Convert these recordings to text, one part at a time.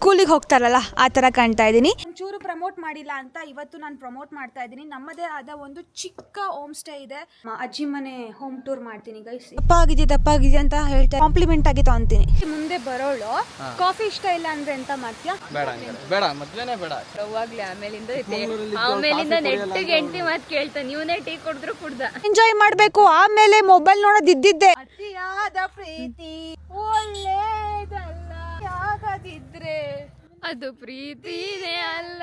ಸ್ಕೂಲಿಗೆ ಹೋಗ್ತಾರಲ್ಲ ಆ ಥರ ಕಾಣ್ತಾ ಇದ್ದೀನಿ. ಚೂರು ಪ್ರಮೋಟ್ ಮಾಡಿಲ್ಲ ಅಂತ ಇವತ್ತು ನಾನು ಪ್ರಮೋಟ್ ಮಾಡ್ತಾ ಇದ್ದೀನಿ. ನಮ್ಮದೇ ಆದ ಒಂದು ಚಿಕ್ಕ ಹೋಮ್ ಸ್ಟೇ ಇದೆ ಅಜ್ಜಿ ಮನೆ ಹೋಮ್ ಟೂರ್ ಮಾಡ್ತೀನಿ ಗೈಸ್ ದಪ್ಪ ಆಗಿದೆ ದಪ್ಪ ಆಗಿದೆ ಅಂತ ಹೇಳ್ತಾ ಕಾಂಪ್ಲಿಮೆಂಟ್ ಆಗಿ ತಗೊಂತೀನಿ. ಮುಂದೆ ಬರೋಳು ಕಾಫಿ ಇಷ್ಟ ಇಲ್ಲ ಅಂದ್ರೆ ಎಂತ ಮಾಡ್ತೀಯ? ಬೇಡ ಬೇಡ ಮದ್ವೆನೇ ಬೇಡ. ಹೋಗ್ಲಿ ಆಮೇಲಿಂದ ಆಮೇಲಿಂದ ನೆಟ್ಟಿಗೆ ಎಂಟಿ ಮಾತು ಕೇಳ್ತಾನೆ ನೀವನೇ ಟೀ ಕುಡಿದ್ರು ಕುಡ್ದ. ಎಂಜಾಯ್ ಮಾಡ್ಬೇಕು ಆಮೇಲೆ ಮೊಬೈಲ್ ನೋಡೋದಿದ್ದಿದ್ದೆ ಅತಿಯಾದ ಪ್ರೀತಿ ಒಳ್ಳೇದಲ್ಲ. ಯಾಕದಿದ್ರೆ ಅದು ಪ್ರೀತಿನೇ ಅಲ್ಲ.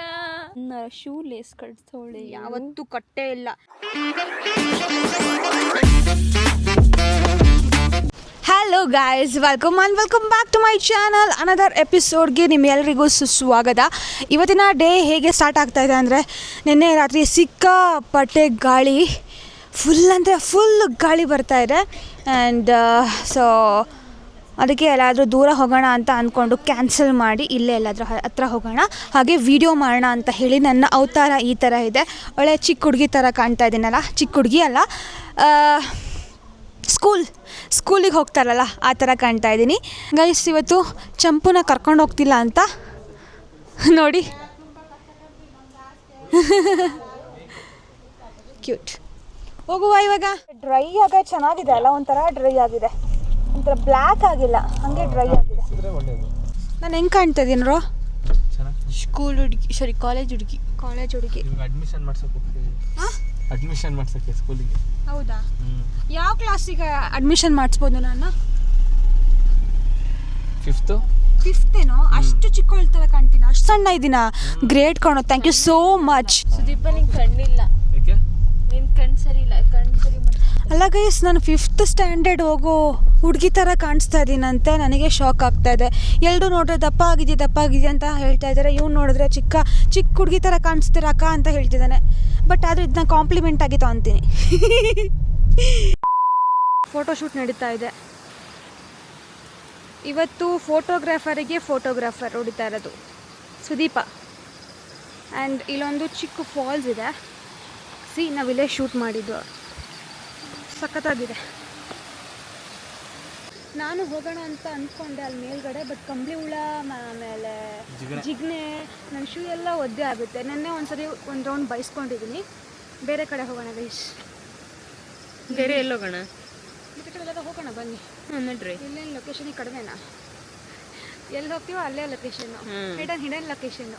ಶೂ ಲೇಸ್ ಕಟ್ಸೋಳೆ. ಯಾವತ್ತೂ ಕಟ್ಟೆ ಇಲ್ಲ. Hello guys welcome and welcome back to my channel another ಎಪಿಸೋಡ್ಗೆ ನಿಮ್ಮೆಲ್ಲರಿಗೂ ಸುಸ್ವಾಗತ. ಇವತ್ತಿನ ಡೇ ಹೇಗೆ ಸ್ಟಾರ್ಟ್ ಆಗ್ತಾ ಇದೆ ಅಂದರೆ ನಿನ್ನೆ ರಾತ್ರಿ ಸಿಕ್ಕಾಪಟ್ಟೆ ಗಾಳಿ. ಫುಲ್ ಅಂದರೆ ಫುಲ್ ಗಾಳಿ ಬರ್ತಾ ಇದೆ. ಆ್ಯಂಡ್ ಸೊ ಅದಕ್ಕೆ ಎಲ್ಲಾದರೂ ದೂರ ಹೋಗೋಣ ಅಂತ ಅಂದ್ಕೊಂಡು ಕ್ಯಾನ್ಸಲ್ ಮಾಡಿ ಇಲ್ಲೇ ಎಲ್ಲಾದರೂ ಹತ್ರ ಹೋಗೋಣ. ಹಾಗೆ ವಿಡಿಯೋ ಮಾಡೋಣ ಅಂತ ಹೇಳಿ ನನ್ನ ಅವತಾರ ಈ ಥರ ಇದೆ. ಒಳ್ಳೆ ಚಿಕ್ಕ ಹುಡುಗಿ ಥರ ಕಾಣ್ತಾ ಇದ್ದೀನಲ್ಲ ಚಿಕ್ಕ ಹುಡುಗಿ ಅಲ್ಲ. ಸ್ಕೂಲ್ ಸ್ಕೂಲಿಗೆ ಹೋಗ್ತಾರಲ್ಲ, ಆ ಥರ ಕಾಣ್ತಾ ಇದ್ದೀನಿ ಗೈಸ್ ಇವತ್ತು ಚಂಪುನ ಕರ್ಕೊಂಡು ಹೋಗ್ತಿಲ್ಲ ಅಂತ. ನೋಡಿ. ಕ್ಯೂಟ್ ಹೋಗುವ ಇವಾಗ. ಡ್ರೈ ಆಗ ಚೆನ್ನಾಗಿದೆ ಅಲ್ಲ, ಒಂಥರ ಡ್ರೈ ಆಗಿದೆ. ಒಂಥರ ಬ್ಲ್ಯಾಕ್ ಆಗಿಲ್ಲ ಹಾಗೆ ಡ್ರೈ ಆಗಿದೆ. ನಾನು ಹೆಂಗೆ ಕಾಣ್ತಾ ಇದ್ದೀನಿ ರೋ? ಸ್ಕೂಲ್ ಹುಡುಗಿ ಸಾರಿ ಕಾಲೇಜ್ ಹುಡುಗಿ ಕಾಲೇಜ್ ಹುಡುಗಿ. ಅಡ್ಮಿಷನ್ ಮಾಡ್ಸಕ್ಕೆ ಹೋಗ್ತೀವಿ. ಅಡ್ಮಿಷನ್ ಮಾಡ್ಸಕ್ಕೆ ಸ್ಕೂಲಿಗೆ ಹೌದಾ? ಯಾವ ಕ್ಲಾಸಿಗೆ ಅಡ್ಮಿಷನ್ ಮಾಡಿಸ್ಬೋದು ನಾನು? ಫಿಫ್ತು ಫಿಫ್ತೇನೋ ಅಷ್ಟು ಚಿಕ್ಕವಳ ಥರ ಕಾಣ್ತೀನಿ. ಅಷ್ಟು ಸಣ್ಣ ಇದ್ದೀನ ಗ್ರೇಟ್ ಕಾಣೋ thank you so much Sudeep ನಿಂಗೆ ಕಣ್ಣಿಲ್ಲ. ನಿನ್ನ ಕಣ್ಣು ಕಣ್ ಸರಿ ಇಲ್ಲ ಕಣ್ಣು ಸರಿ ಮಾಡಿ ಅಲ್ಲ ಗೈಸ್ ನಾನು ಫಿಫ್ತ್ ಸ್ಟ್ಯಾಂಡರ್ಡ್ ಹೋಗೋ ಹುಡುಗಿ ಥರ ಕಾಣಿಸ್ತಾ ಇದ್ದೀನಂತೆ ನನಗೆ ಶಾಕ್ ಆಗ್ತಾ ಇದೆ. ಎಲ್ಲರೂ ನೋಡಿದ್ರೆ ದಪ್ಪ ಆಗಿದೆ ದಪ್ಪ ಆಗಿದೆ ಅಂತ ಹೇಳ್ತಾ ಇದ್ದಾರೆ ಇವ್ನು ನೋಡಿದ್ರೆ ಚಿಕ್ಕ ಚಿಕ್ಕ ಹುಡುಗಿ ಥರ ಕಾಣಿಸ್ತೀರ ಅಕ್ಕ ಅಂತ ಹೇಳ್ತಿದ್ದಾನೆ. ಬಟ್ ಆದರೆ ಇದನ್ನ ಕಾಂಪ್ಲಿಮೆಂಟ್ ಆಗಿ ತೊಗೊತೀನಿ. ಫೋಟೋಶೂಟ್ ನಡೀತಾ ಇದೆ. ಇವತ್ತು ಫೋಟೋಗ್ರಾಫರಿಗೆ ಫೋಟೋಗ್ರಾಫರ್ ಹೊಡಿತಾ ಇರೋದು. ಸುದೀಪ. ಆ್ಯಂಡ್ ಇಲ್ಲೊಂದು ಚಿಕ್ಕ ಫಾಲ್ಸ್ ಇದೆ. ಸಿ ನಾವಿಲ್ಲೇ ಶೂಟ್ ಮಾಡಿದ್ದು. ಸಖತ್ತಾಗಿದೆ. ನಾನು ಹೋಗೋಣ ಅಂತ ಅಂದ್ಕೊಂಡೆ ಅಲ್ಲಿ ಮೇಲ್ಗಡೆ ಬಟ್ ಕಂಬಳಿ ಹುಳ ಆಮೇಲೆ ಜಿಗ್ನೆ ನನ್ನ ಶೂ ಎಲ್ಲ ಒದ್ದೆ ಆಗುತ್ತೆ. ನೆನ್ನೆ ಒಂದ್ಸರಿ ಒಂದು ರೌಂಡ್ ಬೈಸ್ಕೊಂಡಿದ್ದೀನಿ ಬೇರೆ ಕಡೆ ಹೋಗೋಣ ಗೈಶ್ ಬೇರೆ ಎಲ್ಲೋಗೋಣ ಬೇರೆ ಕಡೆ ಎಲ್ಲ ಹೋಗೋಣ ಬನ್ನಿ. ನಡ್ರಿ. ಇಲ್ಲೇನು ಲೊಕೇಶನ್ ಕಡಿಮೆನಾ? ಎಲ್ಲಿ ಹೋಗ್ತೀವೋ ಅಲ್ಲೇ location hmm. Hidden hidden location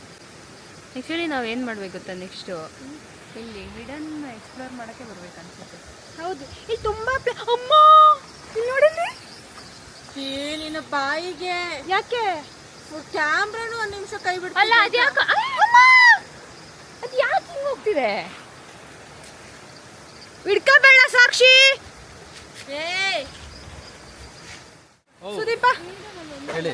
actually ನಾವು ಏನು ಮಾಡ್ಬೇಕು ಗೊತ್ತಾ ನೆಕ್ಸ್ಟು ಇಲ್ಲಿ ಹಿಡನ್ ಎಕ್ಸ್ಪ್ಲೋರ್ ಮಾಡೋಕ್ಕೆ ಬರ್ಬೇಕನ್ಸುತ್ತೆ. ಹೌದು ಇಲ್ಲಿ ತುಂಬಾ ಪ್ಲೇ- ಅಮ್ಮ! ಇಲ್ಲಿ ನೋಡಿಲ್ಲಿ? ನಿನ್ನ ಬಾಯಿಗೆ. ಯಾಕೆ? ಕ್ಯಾಮ್ರಾನು ಒಂದ್ ನಿಮಿಷ ಕೈ ಬಿಡ್ತು ಅಲ್ಲ ಅದ್ಯಾಕೆ ಅದು ಯಾಕೆ ಹಿಂಗೆ ಹೋಗ್ತಿದೆ? ಹಿಡ್ಕೋಬೇಡ ಸಾಕ್ಷಿ! ಏ ಸುದೀಪ! ಹೇಳಿ.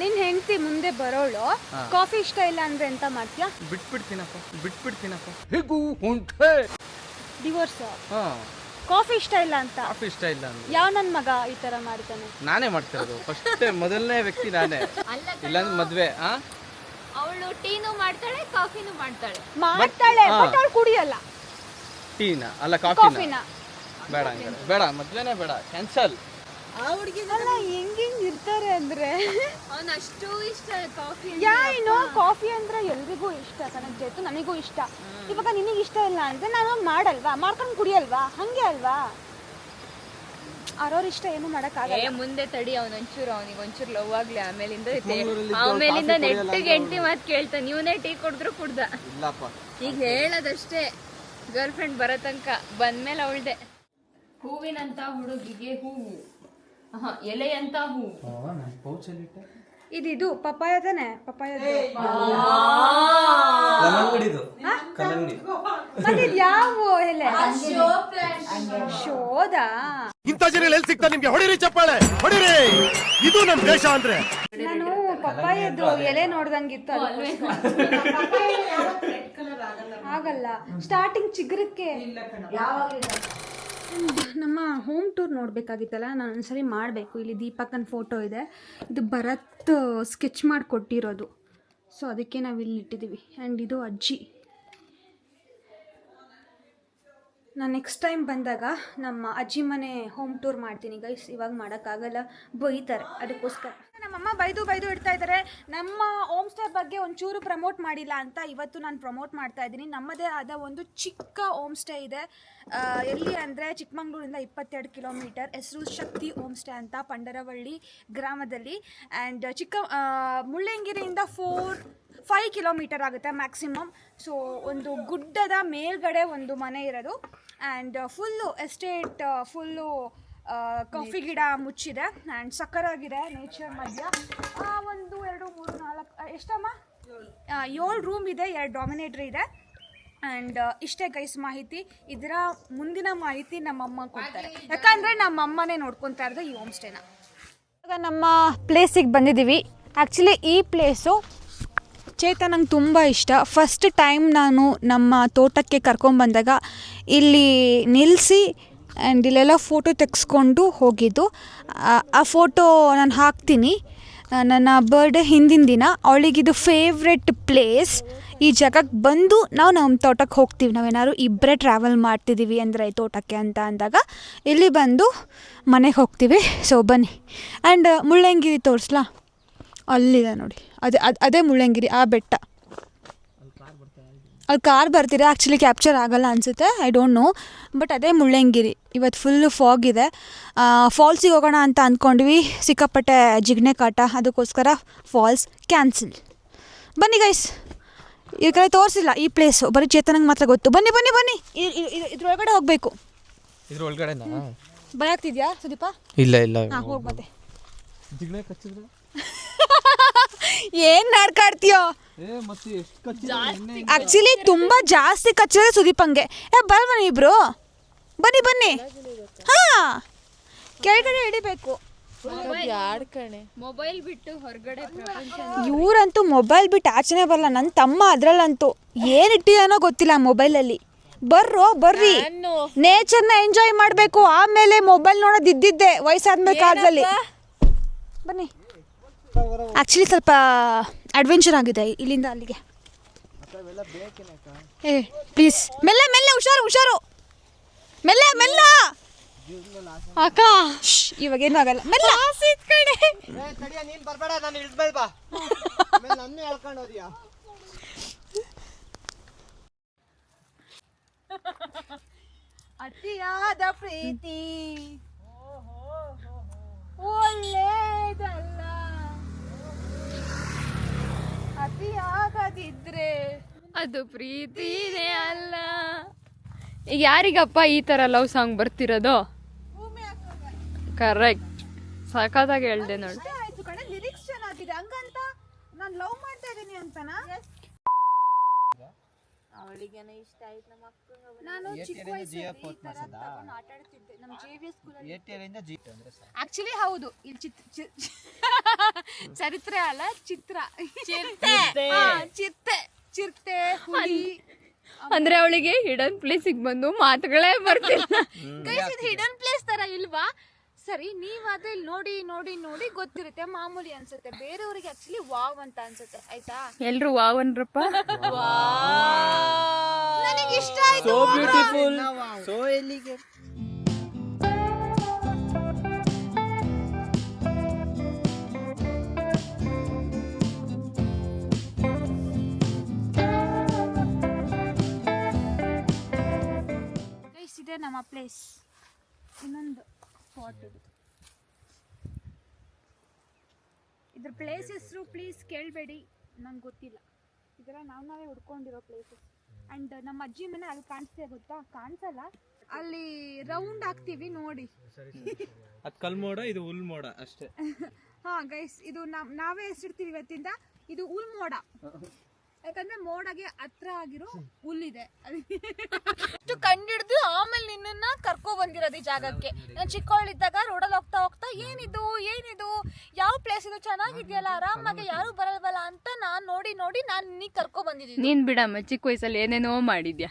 ನಿನ್ ಹೆಂಡತಿ ಮುಂದೆ ಬರೋಳು ಕಾಫಿ ಇಷ್ಟ ಇಲ್ಲ ಅಂದ್ರೆ ಎಂತ ಮಾಡ್ತೀಯಾ? ಬಿಟ್ಬಿಡ್ತೀನಪ್ಪ ಬಿಟ್ಬಿಡ್ತೀನಪ್ಪ ಡಿವೋರ್ಸ್. ಹಾ. ಕಾಫಿ ಇಷ್ಟ ಇಲ್ಲ ಅಂತ. ಕಾಫಿ ಇಷ್ಟ ಇಲ್ಲ ಅಂದ್ರೆ. ಯಾವ ನನ್ ಮಗ ಈ ತರ ಮಾಡ್ತಾನೆ? ನಾನೇ ಮಾಡ್ತಿರೋದು. ಫಸ್ಟ್ ಮೊದಲನೇ ವ್ಯಕ್ತಿ ನಾನೇ. ಇಲ್ಲಾಂದ್ರೆ ಮದ್ವೆ ಆ? ಅವಳು ಟೀನು ಮಾಡ್ತಾಳೆ ಕಾಫಿನೂ ಮಾಡ್ತಾಳೆ. ಮಾಡ್ತಾಳೆ ಹಾ. ಬಟ್ ಅವಳು ಕುಡಿಯಲ್ಲ. ಟೀನಾ? ಅಲ್ಲ ಕಾಫಿನಾ? ಕಾಫಿನ. ಬೇಡ ಹಂಗಾರೆ. ಬೇಡ ಮದ್ವೆನೇ ಬೇಡ. ಕ್ಯಾನ್ಸಲ್ ಆ ಹುಡುಗಿ ಅಲ್ಲ ಹೆಂಗ್ ಹೆಂಗ್ ಇರ್ತಾರೆ ಅಂದ್ರೆ? ಅವನು ಅಷ್ಟು ಇಷ್ಟ ಕಾಫಿ ಯಾ ಏನೋ ಕಾಫಿ ಅಂದ್ರೆ ಎಲ್ರಿಗೂ ಇಷ್ಟ ಕಣಕ್ ಜೇತು ನನಗೂ ಇಷ್ಟ. ಇವಾಗ ನಿನಗೆ ಇಷ್ಟ ಇಲ್ಲ ಅಂದ್ರೆ ನಾನು ಮಾಡಲ್ವಾ? ಮಾಡ್ಕೊಂಡು ಕುಡಿಯಲ್ವಾ? ಹಂಗೆ ಅಲ್ವಾ? ಅವ್ರವ್ರ ಇಷ್ಟ ಏನು ಏ ಮಾಡಕ್ಕಾಗಲ್ಲ ಮುಂದೆ ತಡಿ ಅವ್ನ ಒಂಚೂರು ಅವ್ನಿಗೆ ಒಂಚೂರು ಲವ್ ಆಗ್ಲಿ ಆಮೇಲಿಂದ ಐತೆ ಆಮೇಲಿಂದ ನೆಟ್ಟಿಗೆ ಎಂಟಿ ಮಾತು ಕೇಳ್ತಾನೆ ನೀವನೇ ಟೀ ಕುಡಿದ್ರು ಕುಡ್ದ. ಇಲ್ಲಪ್ಪ. ಈಗ ಹೇಳದಷ್ಟೇ ಗರ್ಲ್ ಫ್ರೆಂಡ್ ಬರೋ ತನಕ ಬಂದ್ಮೇಲೆ ಅವಳ್ದೆ. ಹೂವಿನಂತ ಹುಡುಗಿಗೆ ಹೂವು. ಎಲೆಯಂತ ಹೂವು ಇದು ಇದು ಪಪ್ಪಾಯ ತಾನೆ ಪಪ್ಪಾಯ ಕಲ್ಲಂಗಡಿದು ಕಲ್ಲಂಗಡಿ ಮತ್ತೆ ಇದು ಯಾವ ಎಲೆ? ಶೋಧ ಇಂಥ ಜನ ಎಲ್ಲಿ ಸಿಗ್ತಾ ನಿಮ್ಗೆ? ಹೊಡಿರಿ ಚಪ್ಪಾಳೆ ಹೊಡಿರಿ. ಇದು ನಮ್ ದೇಶ ಅಂದ್ರೆ. ನಾನು ಪಪ್ಪಾಯದ್ದು ಎಲೆ ನೋಡ್ದಂಗಿತ್ತು ಆಗಲ್ಲ. ಸ್ಟಾರ್ಟಿಂಗ್ ಚಿಗುರಕ್ಕೆ. ನಮ್ಮ ಹೋಮ್ ಟೂರ್ ನೋಡಬೇಕಾಗಿತ್ತಲ್ಲ, ನಾನು ಒಂದ್ಸರಿ ಮಾಡಬೇಕು. ಇಲ್ಲಿ ದೀಪಕ್ಕನ ಫೋಟೋ ಇದೆ. ಇದು ಭರತ್ ಸ್ಕೆಚ್ ಮಾಡಿ ಕೊಟ್ಟಿರೋದು ಸೊ ಅದಕ್ಕೆ ನಾವು ಇಲ್ಲಿ ಇಟ್ಟಿದ್ದೀವಿ ಆ್ಯಂಡ್ ಇದು ಅಜ್ಜಿ. ನಾನು ನೆಕ್ಸ್ಟ್ ಟೈಮ್ ಬಂದಾಗ ನಮ್ಮ ಅಜ್ಜಿ ಮನೆ ಹೋಮ್ ಟೂರ್ ಮಾಡ್ತೀನಿ ಗೈಸ್ ಇವಾಗ ಮಾಡೋಕ್ಕಾಗಲ್ಲ. ಬೈತಾರೆ. ಅದಕ್ಕೋಸ್ಕರ. ನಮ್ಮಮ್ಮ ಬೈದು ಬೈದು ಇಡ್ತಾ ಇದ್ದಾರೆ ನಮ್ಮ ಹೋಮ್ ಸ್ಟೇ ಬಗ್ಗೆ ಒಂಚೂರು ಪ್ರಮೋಟ್ ಮಾಡಿಲ್ಲ ಅಂತ ಇವತ್ತು ನಾನು ಪ್ರಮೋಟ್ ಮಾಡ್ತಾ ಇದ್ದೀನಿ. ನಮ್ಮದೇ ಆದ ಒಂದು ಚಿಕ್ಕ ಹೋಮ್ ಸ್ಟೇ ಇದೆ. ಎಲ್ಲಿ ಅಂದರೆ ಚಿಕ್ಕಮಂಗ್ಳೂರಿಂದ ಇಪ್ಪತ್ತೆರಡು ಕಿಲೋಮೀಟರ್ ಹೆಸರು ಶಕ್ತಿ ಹೋಮ್ ಸ್ಟೇ ಅಂತ ಪಂಡರವಳ್ಳಿ ಗ್ರಾಮದಲ್ಲಿ. ಆ್ಯಂಡ್ ಚಿಕ್ಕ ಮುಳ್ಳಂಗಿರಿಯಿಂದ ಫೋರ್ ಫೈವ್ ಕಿಲೋಮೀಟರ್ ಆಗುತ್ತೆ ಮ್ಯಾಕ್ಸಿಮಮ್ ಸೊ ಒಂದು ಗುಡ್ಡದ ಮೇಲ್ಗಡೆ ಒಂದು ಮನೆ ಇರೋದು. And full estate full coffee ಗಿಡ ಮುಚ್ಚಿದೆ ಆ್ಯಂಡ್ ಸಕ್ಕರಾಗಿದೆ ನೇಚರ್ ಮಧ್ಯ. ಆ, ಒಂದು ಎರಡು ಮೂರು ನಾಲ್ಕು ಎಷ್ಟಮ್ಮ? ಏಳು ರೂಮ್ ಇದೆ ಎರಡು ಡಾಮಿನೇಟ್ರ್ ಇದೆ. ಆ್ಯಂಡ್ ಇಷ್ಟೇ ಗೈಸ್ ಮಾಹಿತಿ. ಇದರ ಮುಂದಿನ ಮಾಹಿತಿ ನಮ್ಮಮ್ಮ ಕೊಡ್ತಾರೆ. ಯಾಕಂದರೆ ನಮ್ಮಮ್ಮನೇ ನೋಡ್ಕೊತಾ ಇರೋದು ಈ ಹೋಮ್ ಸ್ಟೇನ ಇವಾಗ ನಮ್ಮ ಪ್ಲೇಸಿಗೆ ಬಂದಿದ್ದೀವಿ. ಆ್ಯಕ್ಚುಲಿ ಈ ಪ್ಲೇಸು ಚೇತ ನಂಗೆ ತುಂಬ ಇಷ್ಟ. ಫಸ್ಟ್ ಟೈಮ್ ನಾನು ನಮ್ಮ ತೋಟಕ್ಕೆ ಕರ್ಕೊಂಬಂದಾಗ ಇಲ್ಲಿ ನಿಲ್ಲಿಸಿ ಆ್ಯಂಡ್ ಇಲ್ಲೆಲ್ಲ ಫೋಟೋ ತೆಗೆಸ್ಕೊಂಡು ಹೋಗಿದ್ದು. ಆ- ಫೋಟೋ ನಾನು ಹಾಕ್ತೀನಿ. ನನ್ನ ಬರ್ಡೇ ಹಿಂದಿನ ದಿನ. ಅವಳಿಗಿದು ಫೇವ್ರೆಟ್ ಪ್ಲೇಸ್ ಈ ಜಾಗಕ್ಕೆ ಬಂದು ನಾವು ನಮ್ಮ ತೋಟಕ್ಕೆ ಹೋಗ್ತೀವಿ. ನಾವೇನಾದ್ರು ಇಬ್ಬರೇ ಟ್ರಾವೆಲ್ ಮಾಡ್ತಿದ್ದೀವಿ ಅಂದರೆ ತೋಟಕ್ಕೆ ಅಂತ ಅಂದಾಗ ಇಲ್ಲಿ ಬಂದು ಮನೆಗೆ ಹೋಗ್ತೀವಿ. ಸೊ ಬನ್ನಿ. ಆ್ಯಂಡ್ ಮುಳ್ಳಂಗಿರಿ ತೋರಿಸ್ಲಾ? ಅಲ್ಲಿದೆ ನೋಡಿ. ಅದೇ, ಅದು, ಅದೇ ಮುಳ್ಳಂಗಿರಿ, ಆ ಬೆಟ್ಟ. ಅಲ್ಲಿ ಕಾರ್ ಬರ್ತೀರಾ ಆ್ಯಕ್ಚುಲಿ ಕ್ಯಾಪ್ಚರ್ ಆಗಲ್ಲ ಅನಿಸುತ್ತೆ ಐ ಡೋಂಟ್ ನೋ ಬಟ್ ಅದೇ ಮುಳ್ಳಂಗಿರಿ ಇವತ್ತು ಫುಲ್ಲು ಫಾಗ್ ಇದೆ. ಫಾಲ್ಸಿಗೆ ಹೋಗೋಣ ಅಂತ ಅಂದ್ಕೊಂಡ್ವಿ ಸಿಕ್ಕಾಪಟ್ಟೆ ಜಿಗ್ನೆ ಕಾಟ ಅದಕ್ಕೋಸ್ಕರ ಫಾಲ್ಸ್ ಕ್ಯಾನ್ಸಲ್ ಬನ್ನಿ ಗೈಸ್ ಈ ಕಡೆ ತೋರಿಸಿಲ್ಲ ಈ ಪ್ಲೇಸು ಬರೀ ಚೇತನಂಗೆ ಮಾತ್ರ ಗೊತ್ತು. ಬನ್ನಿ ಬನ್ನಿ ಬನ್ನಿ ಇದ್ರೊಳಗಡೆ ಹೋಗಬೇಕು. ಇದ್ರ ಒಳಗಡೆ ಭಯ ಆಗ್ತಿದ್ಯಾ ಸುದೀಪ? ಇಲ್ಲ ಇಲ್ಲ. ಹಾಂ ಹೋಗಿ ಮತ್ತೆ. ಜಿಗ್ನೆ ಕಚ್ಚಿದ್ರೆ? ಏನು ನಾಡ್ಕಾಡ್ತೀಯೋ? ಆಕ್ಚುಲಿ ತುಂಬಾ ಜಾಸ್ತಿ ಕಚ್ಚಿದ್ರೆ ಸುದೀಪಂಗೆ ಏ ಬನ್ನಿ ಇಬ್ರು. ಬನ್ನಿ ಬನ್ನಿ. ಹಾ. ಕೆಳಗಡೆ ಹಿಡಿಬೇಕು. ಮೊಬೈಲ್ ಬಿಟ್ಟು ಹೊರಗಡೆ ಪ್ರಪಂಚ ಇವ್ರಂತೂ ಮೊಬೈಲ್ ಬಿಟ್ಟು ಆಚೆನೆ ಬರಲ್ಲ. ನನ್ನ ತಮ್ಮ ಅದ್ರಲ್ಲಂತೂ. ಏನು ಇಟ್ಟಿದಾನೋ ಗೊತ್ತಿಲ್ಲ ಮೊಬೈಲಲ್ಲಿ ಬರ್ರೋ ಬರ್ರಿ. ನೇಚರ್ನ ಎಂಜಾಯ್ ಮಾಡಬೇಕು. ಆಮೇಲೆ ಮೊಬೈಲ್ ನೋಡೋದಿದ್ದೆ ವಯಸ್ಸಾದ್ಮೇಲೆ ಕಾಲದಲ್ಲಿ. ಬನ್ನಿ. ಆ್ಯಕ್ಚುಲಿ ಸ್ವಲ್ಪ ಅಡ್ವೆಂಚರ್ ಆಗಿದೆ ಇಲ್ಲಿಂದ ಅಲ್ಲಿಗೆ. ಏ ಪ್ಲೀಸ್ ಮೆಲ್ಲ ಮೆಲ್ಲ ಹುಷಾರು ಹುಷಾರು. ಮೆಲ್ಲ ಮೆಲ್ಲ. ಅಕ್ಕ ಇವಾಗ ಏನೂ ಆಗಲ್ಲ. ಮೆಲ್ಲ. ಕಡೆ ನೀನ್ ಬರಬೇಡ ನಾನು ಇಳಿದ್ಮೇಲೆ ಬಾ. ನನ್ನ ಹೇಳ್ಕೊಂಡು ಹೋದ್ಯಾ? ಅತಿಯಾದ ಪ್ರೀತಿ. ಒಳ್ಳೇದಲ್ಲ. ಅತಿಯಾಗದಿದ್ರೆ ಅದು ಪ್ರೀತಿನೇ ಅಲ್ಲ. ಈಗ ಯಾರಿಗಪ್ಪ ಈ ತರ ಲವ್ ಸಾಂಗ್ ಬರ್ತಿರೋದು? ಕರೆಕ್ಟ್ ಸಖತ್ತಾಗಿ ಹೇಳ್ದೆ ನೋಡಿ. ಲಿರಿಕ್ಸ್ ಚೆನ್ನಾಗಿದೆ. ಹಂಗಂತ ನಾನು ಲವ್ ಮಾಡ್ತಾ ಇದ್ದೀನಿ ಅಂತನಾ? ನಾನು ಚಿಕ್ಕ ವಯಸ್ಸಲ್ಲಿ ಈ ತರ ತಗೊಂಡು ಆಟ ಆಡ್ತಿದ್ದೆ. ನಮ್ಮ ಜೆ ವಿ ಎಸ್ ಸ್ಕೂಲಲ್ಲಿ ಏಟಿಯರಿಂದ ಜಿ ಅಂದ್ರೆ ಸಾಕು. ಆಕ್ಚುಲಿ ಹೌದು. ಇಲ್ಲಿ ಚಿತ್ ಚಿ- ಚರಿತ್ರೆ ಅಲ್ಲ ಚಿತ್ರ. ಹಾ, ಚಿರತೆ. ಚಿರತೆ. ಹುಲಿ. ಅಂದ್ರೆ ಅವಳಿಗೆ ಹಿಡನ್ ಪ್ಲೇಸಿಗೆ ಬಂದು ಮಾತುಗಳೇ ಬರ್ತಿಲ್ಲ. ಹಿಡನ್ ಪ್ಲೇಸ್ ತರ ಇಲ್ವಾ? ಸರಿ ನೀವಾದ್ರೆ ಇಲ್ಲಿ ನೋಡಿ ನೋಡಿ ನೋಡಿ ಗೊತ್ತಿರುತ್ತೆ. ಮಾಮೂಲಿ ಅನ್ಸುತ್ತೆ. ಬೇರೆಯವರಿಗೆ ಆಕ್ಚುಲಿ ವಾವ್ ಅಂತ ಅನ್ಸುತ್ತೆ. ಆಯ್ತಾ? ಎಲ್ರು ವಾವನ್ರಪ್ಪ ನನಗೆ ಇಷ್ಟ ಆಯ್ತು ಸೊ ಎಲ್ಲಿಗೆ? ಗೈಸ್ ಇದೆ ನಮ್ಮ ಪ್ಲೇಸ್ ಇನ್ನೊಂದು. ಸ್ಪಾಟ್ ಇದು ಇದ್ರ ಪ್ಲೇಸ್ ಹೆಸರು ಪ್ಲೀಸ್ ಕೇಳಬೇಡಿ. ನಂಗೆ ಗೊತ್ತಿಲ್ಲ. ಇದರ ನಾವು ನಾವೇ ಹುಡ್ಕೊಂಡಿರೋ ಪ್ಲೇಸಸ್ ಆ್ಯಂಡ್ ನಮ್ಮ ಅಜ್ಜಿ ಮನೆ ಅಲ್ಲಿ ಕಾಣಿಸ್ತೆ ಗೊತ್ತಾ? ಕಾಣಿಸಲ್ಲ? ಅಲ್ಲಿ ರೌಂಡ್ ಹಾಕ್ತೀವಿ ನೋಡಿ. ಅದು ಕಲ್ಮೋಡ ಇದು ಉಲ್ಮೋಡ ಮೋಡ ಅಷ್ಟೇ. ಹಾಂ ಗೈಸ್ ಇದು ನಾವೇ ಹೆಸರಿಡ್ತೀವಿ ಇವತ್ತಿಂದ. ಇದು ಉಲ್ಮೋಡ. ಮೋಡ ಯಾಕಂದ್ರೆ ಮೋಡಗೆ ಹತ್ರ ಆಗಿರೋ ಹುಲ್ಲಿದೆ. ಅಷ್ಟು ಕಂಡಿಡ್ದು ಆಮೇಲೆ ನಿನ್ನನ್ನ ಕರ್ಕೊ ಬಂದಿರೋದು ಈ ಜಾಗಕ್ಕೆ. ನಾನು ಚಿಕ್ಕವಳಿದ್ದಾಗ ರೋಡಲ್ಲಿ ಹೋಗ್ತಾ ಹೋಗ್ತಾ ಏನಿದು ಏನಿದು ಯಾವ ಪ್ಲೇಸ್ ಇದು? ಚೆನ್ನಾಗಿದೆಯಲ್ಲ ಆರಾಮಾಗಿ ಯಾರು ಬರಲ್ವಲ್ಲ ಅಂತ ನಾನು ನೋಡಿ ನೋಡಿ ನಾನು ನಿನ್ನ ಕರ್ಕೊ ಬಂದಿದ್ದೀನಿ. ನೀನ್ ಬಿಡಮ್ಮ ಚಿಕ್ಕ ವಯಸ್ಸಲ್ಲಿ ಏನೇನೋ ಮಾಡಿದ್ಯಾ?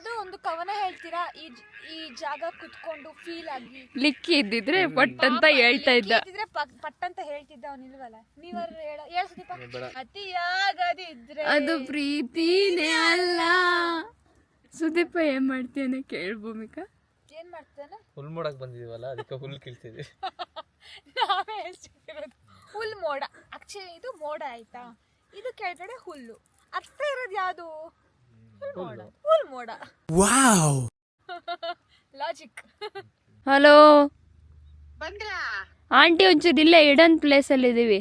ಯಾರಾದ್ರೂ ಒಂದು ಕವನ ಹೇಳ್ತೀರಾ? ಈ ಜ- ಈ ಜಾಗ ಕುತ್ಕೊಂಡು ಫೀಲ್ ಆಗಿ. ಲಿಕ್ಕಿ ಇದ್ದಿದ್ರೆ ಪಟ್ ಅಂತ ಹೇಳ್ತಾ ಇದ್ದ. ಇದ್ರೆ ಪಟ್ ಅಂತ ಹೇಳ್ತಿದ್ದ ಅವ್ನು ಇಲ್ವಲ್ಲ? ನೀವಾರು ಹೇಳ ಹೇಳ ಸುದೀಪ. ಅತಿಯಾಗದಿದ್ರೆ ಅದು ಪ್ರೀತಿನೇ ಅಲ್ಲ. ಸುದೀಪ ಏನ್ ಮಾಡ್ತೀಯನೆ ಕೇಳ ಭೂಮಿಕಾ. ಏನ್ ಮಾಡ್ತಾನೆ ಹುಲ್ ಮೋಡಕ್ ಬಂದಿದೀವಲ್ಲ ಅದಕ್ಕೆ ಹುಲ್ ಕೀಳ್ತಿದ್ವಿ. ನಾವೇ ಹೇಳ್ತಿರೋದು. ಹುಲ್ ಮೋಡ. ಆಕ್ಚುಲಿ ಇದು ಮೋಡ ಆಯ್ತಾ? ಇದು ಕೆಳಗಡೆ ಹುಲ್ಲು. ಅರ್ಥ ಇರೋದು ಯಾವುದು? ಹುಲ್ ಮೋಡ ಹುಲ್ ಮೋಡ ಲಾಜಿಕ್ ಹಲೋ ಆಂಟಿ ಒಂಚೂರು ಇಲ್ಲೇ ಇಡನ್ ಪ್ಲೇಸ್ ಅಲ್ಲಿ ಇದೀವಿ.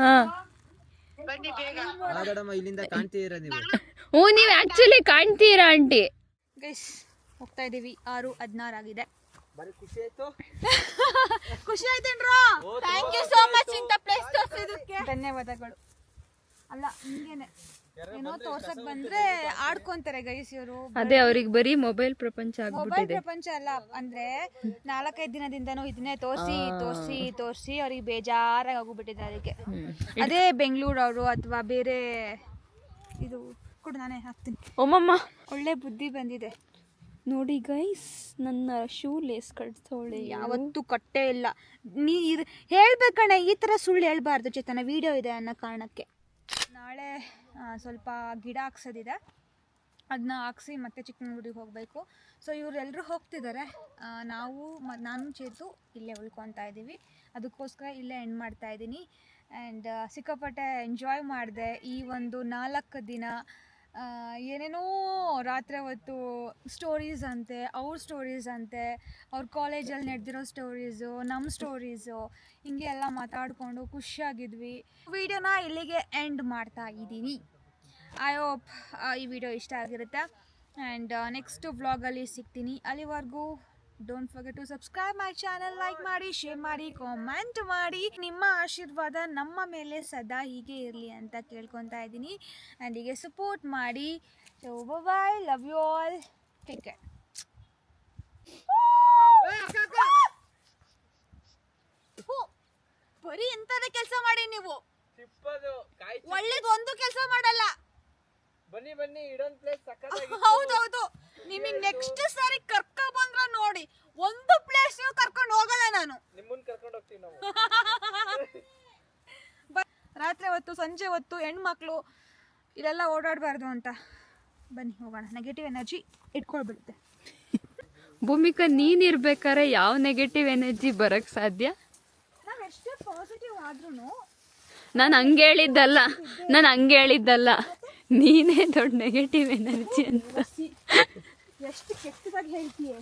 ಹಾ. ಆಗಡಮ್ಮ ಇಲ್ಲಿಂದ ಕಾಣ್ತೀರಾ ನೀವು. ಹ್ಞೂ ನೀವು ಆಕ್ಚುಲಿ ಕಾಣ್ತೀರಾ ಆಂಟಿ ಗೈಸ್ ಹೋಗ್ತಾ ಇದೀವಿ. ಆರು ಹದಿನಾರು ಆಗಿದೆ. ಬರೀ ಖುಷಿ ಆಯ್ತು? ಖುಷಿ ಆಯ್ತೇನ್ರೋ ಥ್ಯಾಂಕ್ ಯು ಸೋ ಮಚ್ ಇಂತ ಪ್ಲೇಸ್ ತೋರಿಸಿದ್ದಕ್ಕೆ. ಧನ್ಯವಾದಗಳು. ಅಲ್ಲ ಹಿಂಗೇನೆ ಏನೋ ತೋರ್ಸಕ್ ಬಂದ್ರೆ ಆಡ್ಕೊಂತಾರೆ ಗೈಸ್ ಇವರು. ಅದೇ ಅವ್ರಿಗೆ ಬರೀ ಮೊಬೈಲ್ ಪ್ರಪಂಚ ಮೊಬೈಲ್ ಆಗ್ಬಿಟ್ಟಿದೆ ಪ್ರಪಂಚ ಅಲ್ಲ ಅಂದ್ರೆ ನಾಲ್ಕೈದು ದಿನದಿಂದನೂ ಇದನ್ನೇ ತೋರಿಸಿ ತೋರಿಸಿ ತೋರಿಸಿ ಅವ್ರಿಗೆ ಬೇಜಾರಾಗಿ ಹೋಗ್ಬಿಟ್ಟಿದೆ ಅದಕ್ಕೆ. ಅದೇ ಬೆಂಗಳೂರವರು ಅಥವಾ ಬೇರೆ ಇದು ಕೂಡ ನಾನೇ ಹಾಕ್ತೀನಿ. ಒಮ್ಮಮ್ಮ. ಒಳ್ಳೆ ಬುದ್ಧಿ ಬಂದಿದೆ. ನೋಡಿ ಗೈಸ್ ನನ್ನ ಶೂ ಲೇಸ್ ಕಟ್ಸೋಳೆ ಯಾವತ್ತೂ ಕಟ್ಟೆ ಇಲ್ಲ. ನೀ ಇದು ಹೇಳ್ಬೇಕಣ್ಣ ಈ ಥರ ಸುಳ್ಳು ಹೇಳ್ಬಾರ್ದು ಚೇತನ ವಿಡಿಯೋ ಇದೆ ಅನ್ನೋ ಕಾರಣಕ್ಕೆ. ನಾಳೆ ಸ್ವಲ್ಪ ಗಿಡ ಹಾಕ್ಸೋದಿದೆ. ಅದನ್ನ ಹಾಕ್ಸಿ ಮತ್ತೆ ಚಿಕ್ಕಮಂಗ್ಳೂರಿಗೆ ಹೋಗಬೇಕು. ಸೊ ಇವರೆಲ್ಲರೂ ಹೋಗ್ತಿದ್ದಾರೆ ನಾವು ಮ, ನಾನು ಚೇತು ಇಲ್ಲೇ ಉಳ್ಕೊತಾ ಇದ್ದೀವಿ. ಅದಕ್ಕೋಸ್ಕರ ಇಲ್ಲೇ ಎಂಡ್ ಮಾಡ್ತಾ ಇದ್ದೀನಿ. ಆ್ಯಂಡ್ ಸಿಕ್ಕಾಪಟ್ಟೆ ಎಂಜಾಯ್ ಮಾಡಿದೆ ಈ ಒಂದು ನಾಲ್ಕು ದಿನ. ಏನೇನೋ ರಾತ್ರಿ ಹೊತ್ತು ಸ್ಟೋರೀಸ್ ಅಂತೆ, ಅವ್ರ ಸ್ಟೋರೀಸ್ ಅಂತೆ, ಅವ್ರ ಕಾಲೇಜಲ್ಲಿ ನಡೆದಿರೋ ಸ್ಟೋರೀಸು ನಮ್ಮ ಸ್ಟೋರೀಸು ಹಿಂಗೆ ಎಲ್ಲ ಮಾತಾಡಿಕೊಂಡು ಖುಷಿಯಾಗಿದ್ವಿ. ವಿಡಿಯೋನ ಇಲ್ಲಿಗೆ ಎಂಡ್ ಮಾಡ್ತಾ ಇದ್ದೀನಿ. ಐ ಹೋಪ್ ಈ ವಿಡಿಯೋ ಇಷ್ಟ ಆಗಿರುತ್ತೆ. ಆ್ಯಂಡ್ ನೆಕ್ಸ್ಟ್ ವ್ಲಾಗಲ್ಲಿ ಸಿಗ್ತೀನಿ. ಅಲ್ಲಿವರೆಗೂ don't forget to subscribe my channel like ಮಾಡಿ ಶೇರ್ ಮಾಡಿ ಕಾಮೆಂಟ್ ಮಾಡಿ. ನಿಮ್ಮ ಆಶೀರ್ವಾದ ನಮ್ಮ ಮೇಲೆ ಸದಾ ಹೀಗೆ ಇರಲಿ ಅಂತ ಕೇಳ್ಕೊತಾ ಇದ್ದೀನಿ. ಆ್ಯಂಡ್ ಹೀಗೆ ಸಪೋರ್ಟ್ ಮಾಡಿ. So bye love you all take care ಬರೀ ಎಂಥದೇ ಕೆಲಸ ಮಾಡಿ ನೀವು. ಒಳ್ಳೇದು ಒಂದು ಕೆಲಸ ಮಾಡಲ್ಲ. ಬನ್ನಿ ಬನ್ನಿ ಇಡನ್ ಪ್ಲೇಸ್ ಹೌದೌದು. ನಿಮಗೆ ನೆಕ್ಸ್ಟ್ ಸಾರಿ ಕರ್ಕ ಬಂದ್ರ ನೋಡಿ ಒಂದು ಪ್ಲೇಸ್ ಕರ್ಕೊಂಡು ಹೋಗಲ್ಲ ನಾನು. ನಿಮ್ಮನ್ ಕರ್ಕೊಂಡು ಹೋಗ್ತೀವಿ ನಾವು. ಬ- ರಾತ್ರಿ ಹೊತ್ತು ಸಂಜೆ ಹೊತ್ತು ಹೆಣ್ಮಕ್ಳು ಇಲ್ಲೆಲ್ಲ ಓಡಾಡಬಾರ್ದು ಅಂತ. ಬನ್ನಿ ಹೋಗೋಣ. Negative energy ಇಟ್ಕೊಳ್ಬಿಡುತ್ತೆ. ಭೂಮಿಕಾ ನೀನ್ ಇರ್ಬೇಕಾದ್ರೆ ಯಾವ ನೆಗೆಟಿವ್ ಎನರ್ಜಿ ಬರಕ್ ಸಾಧ್ಯ? ನಾವು ಎಷ್ಟೇ ಪಾಸಿಟಿವ್ ಆದ್ರೂ ನಾನು ಹಂಗೆ ಹೇಳಿದ್ದಲ್ಲ. ನಾನು ಹಂಗೆ ಹೇಳಿದ್ದಲ್ಲ. ನೀನೇ ದೊಡ್ಡ ನೆಗೆಟಿವ್ ಎನರ್ಜಿ ಅಂತ. ಎಷ್ಟು ಕೆಟ್ಟದಾಗಿ ಹೇಳ್ತೀಯ